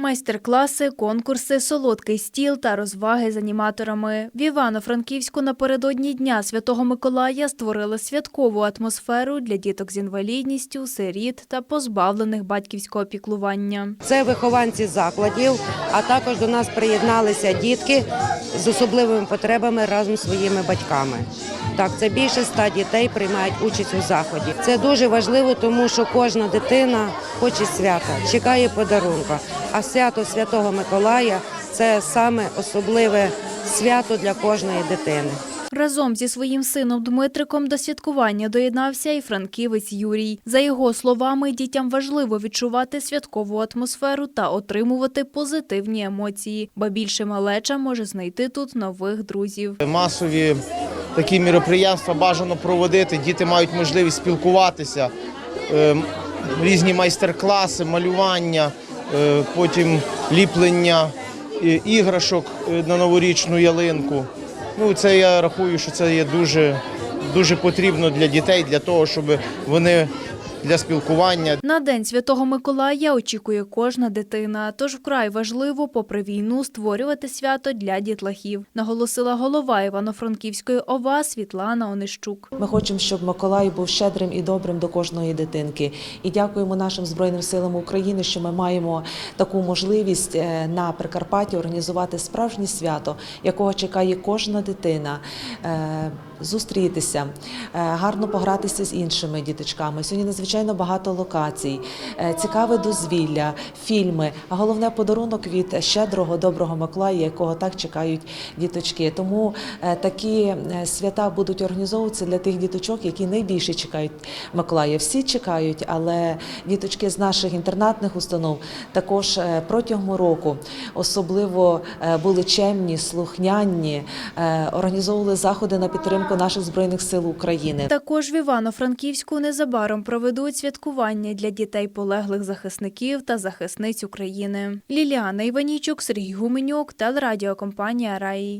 Майстер-класи, конкурси, солодкий стіл та розваги з аніматорами. В Івано-Франківську напередодні Дня Святого Миколая створили святкову атмосферу для діток з інвалідністю, сиріт та позбавлених батьківського піклування. Це вихованці закладів, а також до нас приєдналися дітки з особливими потребами разом з своїми батьками. Так, це більше ста дітей приймають участь у заході. Це дуже важливо, тому що кожна дитина хоче свята, чекає подарунка. А свято Святого Миколая це саме особливе свято для кожної дитини. Разом зі своїм сином Дмитриком до святкування доєднався і франківець Юрій. За його словами, дітям важливо відчувати святкову атмосферу та отримувати позитивні емоції, бо більше малеча може знайти тут нових друзів. Масові такі міроприємства бажано проводити. Діти мають можливість спілкуватися, Ем, різні майстер-класи, малювання, е, потім ліплення іграшок е, на новорічну ялинку. Ну, це я рахую, що це є дуже, дуже потрібно для дітей, для того, щоб вони для спілкування, На День Святого Миколая очікує кожна дитина, тож вкрай важливо, попри війну, створювати свято для дітлахів, наголосила голова Івано-Франківської ОВА Світлана Онищук. Ми хочемо, щоб Миколай був щедрим і добрим до кожної дитинки. І дякуємо нашим збройним силам України, що ми маємо таку можливість е, на Прикарпатті організувати справжнє свято, якого чекає кожна дитина. Зустрітися, е, гарно погратися з іншими діточками. Сьогодні надзвичайно багато локацій, е, цікаве дозвілля, фільми, а головне подарунок від щедрого доброго Миколая, якого так чекають діточки. Тому е, такі свята будуть організовуватися для тих діточок, які найбільше чекають Миколая. Всі чекають, але діточки з наших інтернатних установ також протягом року особливо були чемні, слухняні, організовували заходи на підтримку наших збройних сил України. Також в Івано-Франківську незабаром проведуть святкування для дітей полеглих захисників та захисниць України. Ліліана Іванічук, Сергій Гуменюк, телерадіокомпанія Раї.